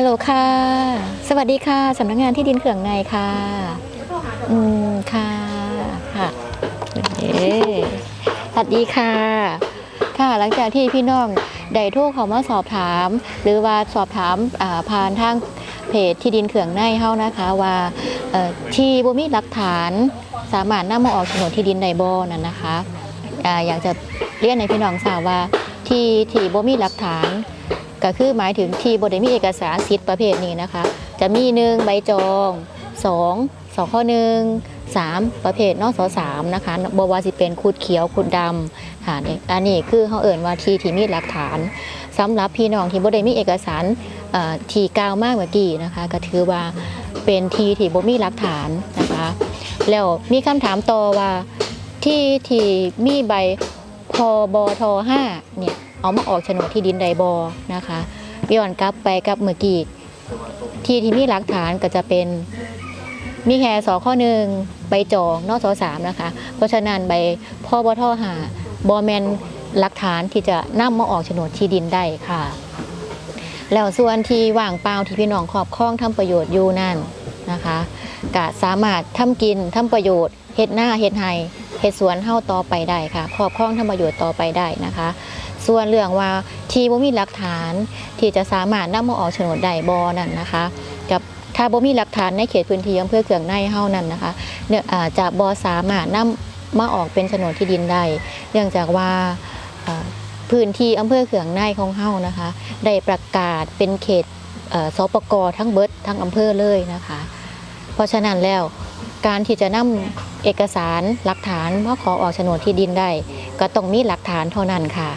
ฮัลโหลค่ะ สวัสดีค่ะสำนักงานที่ดินเขื่องในค่ะ อืมค่ะค่ะเอ๊สวัสดีค่ะ ค่ะหลังจากที่พี่น้องได้โทรเขามาสอบถาม หรือว่าสอบถามผ่านทางเพจที่ดินเขื่องในเฮานะคะ ว่าที่บ่มีหลักฐานสามารถนำมาออกโฉนดที่ดินในบ่นั่นนะคะออยากจะเรียนในพี่น้องทราบว่า ที่ที่บ่มีหลักฐาน ก็คือหมายถึงที่บได้มีเอกสารสิทธิ์ประเภทนี้นะคะ จะมีหนึ่งใบจองสองสองข้อหนึ่งสามประเภทนอสสามนะคะบวาสิเป็นคูดเขียวคูดดำค่ะนี่อันนี้คือเขาเอ่นว่าทีที่มีหลักฐานสำหรับพี่น้องที่บ่ได้มีเอกสารทีกาวมากเมื่อกี้นะคะ ก็ถือว่าเป็นทีที่บ่มีหลักฐานนะคะ แล้วมีคำถามต่อว่าที่ที่มีใบ พบท5เนี่ยเอามาออกโฉนดที่ดินใดบอนะคะย้อนกลับไปกับเมื่อกี้ที่ที่มีหลักฐานก็จะเป็นมีแค่สอข้อหนึ่งใบจองนอสอสามนะคะ เพราะฉะนั้นใบพบทหาบอแมนหลักฐานที่จะนำมาออกโฉนดที่ดินได้ค่ะ แล้วส่วนที่ว่างเปล่าที่พี่น้องครอบครองทำประโยชน์อยู่นั่นนะคะก็สามารถทำกินทำประโยชน์เฮ็ดหน้าเฮ็ดไห้ เฮ็ดสวนเฮาต่อไปได้ค่ะครอบครองทำประโยชน์ต่อไปได้นะคะ ส่วนเรื่องว่าที่บ่มีหลักฐานที่จะสามารถนำมาออกโฉนดได้บ่นั่นนะคะ กับถ้าบ่มีหลักฐานในเขตพื้นที่อำเภอเขื่องในเฮานั่นนะคะเนี่ยอาจะบ่สามารถนำมาออกเป็นโฉนดที่ดินได้เนื่องจากว่าพื้นที่อำเภอเขื่องในของเฮานะคะ ได้ประกาศเป็นเขตเสปกทั้งเบิดทั้งอำเภอเลยนะคะ เพราะฉะนั้นแล้วการที่จะนำเอกสารหลักฐานมาขอออกโฉนดที่ดินได้ก็ต้องมีหลักฐานเท่านั้นค่ะ